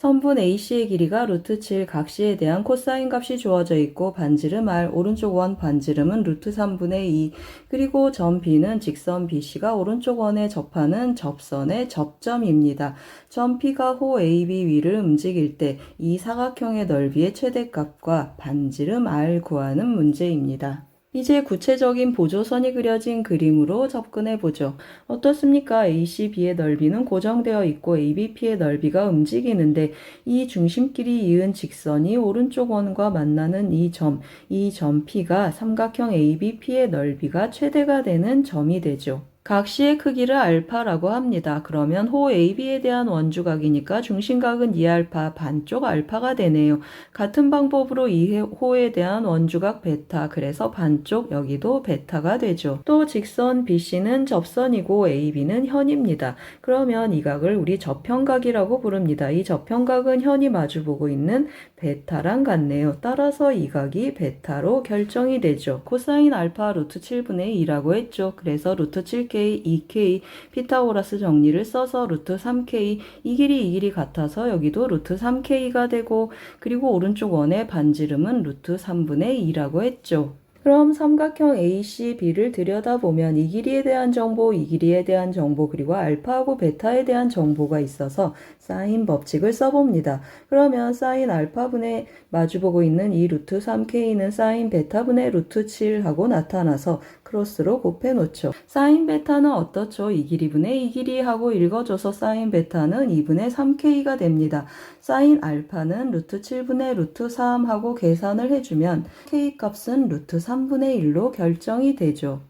선분 AC의 길이가 루트 7 각시에 대한 코사인 값이 주어져 있고 반지름 R 오른쪽 원 반지름은 루트 3분의 2 그리고 점 B는 직선 BC가 오른쪽 원에 접하는 접선의 접점입니다. 점 P가 호 AB 위를 움직일 때 이 사각형의 넓이의 최대값과 반지름 R 구하는 문제입니다. 이제 구체적인 보조선이 그려진 그림으로 접근해 보죠. 어떻습니까? ACB의 넓이는 고정되어 있고 ABP의 넓이가 움직이는데 이 중심끼리 이은 직선이 오른쪽 원과 만나는 이 점, 이 점 P가 삼각형 ABP의 넓이가 최대가 되는 점이 되죠. 각시의 크기를 알파라고 합니다. 그러면 호 AB에 대한 원주각이니까 중심각은 2알파 반쪽 알파가 되네요. 같은 방법으로 이 호에 대한 원주각 베타 그래서 반쪽 여기도 베타가 되죠. 또 직선 BC는 접선이고 AB는 현입니다. 그러면 이 각을 우리 저평각이라고 부릅니다. 이 저평각은 현이 마주보고 있는 베타랑 같네요. 따라서 이 각이 베타로 결정이 되죠. 코사인 알파 루트 7분의 2라고 했죠. 그래서 루트 7K, 2K, 피타고라스 정리를 써서 루트 3K, 이 길이 이 길이 같아서 여기도 루트 3K가 되고 그리고 오른쪽 원의 반지름은 루트 3분의 2라고 했죠. 그럼 삼각형 ACB를 들여다보면 이 길이에 대한 정보, 이 길이에 대한 정보, 그리고 알파하고 베타에 대한 정보가 있어서 사인 법칙을 써봅니다. 그러면 사인 알파분의 마주보고 있는 이 루트 3K는 사인 베타분의 루트 7하고 나타나서 크로스로 곱해놓죠. 사인 베타는 어떻죠? 이 길이분의 이 길이하고 읽어줘서 사인 베타는 2분의 3K가 됩니다. 사인 알파는 루트 7분의 루트 3하고 계산을 해주면 K 값은 루트 3 분의 1로 결정이 되죠.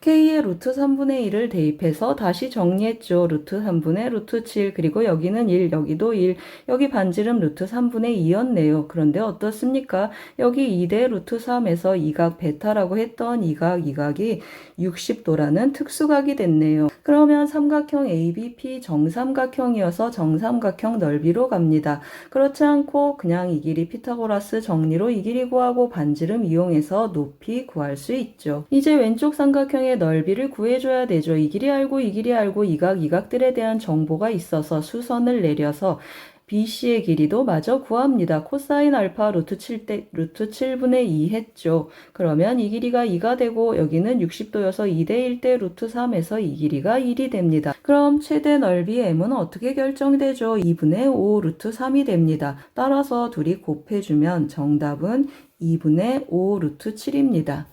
K의 루트 3분의 1을 대입해서 다시 정리했죠. 루트 3분의 루트 7 그리고 여기는 1 여기도 1 여기 반지름 루트 3분의 2였네요. 그런데 어떻습니까? 여기 2대 루트 3에서 이각 베타라고 했던 이각 이 각이 60도라는 특수각이 됐네요. 그러면 삼각형 ABP 정삼각형이어서 정삼각형 넓이로 갑니다. 그렇지 않고 그냥 이 길이 피타고라스 정리로 이 길이 구하고 반지름 이용해서 높이 구할 수 있죠. 이제 왼쪽 삼 각형의 넓이를 구해줘야 되죠. 이 길이 알고 이 길이 알고 이 각, 이 각들에 대한 정보가 있어서 수선을 내려서 BC의 길이도 마저 구합니다. 코사인 알파 루트 7대, 루트 7분의 2 했죠. 그러면 이 길이가 2가 되고 여기는 60도여서 2대 1대 루트 3에서 이 길이가 1이 됩니다. 그럼 최대 넓이 M은 어떻게 결정되죠? 2분의 5 루트 3이 됩니다. 따라서 둘이 곱해주면 정답은 2분의 5 루트 7입니다.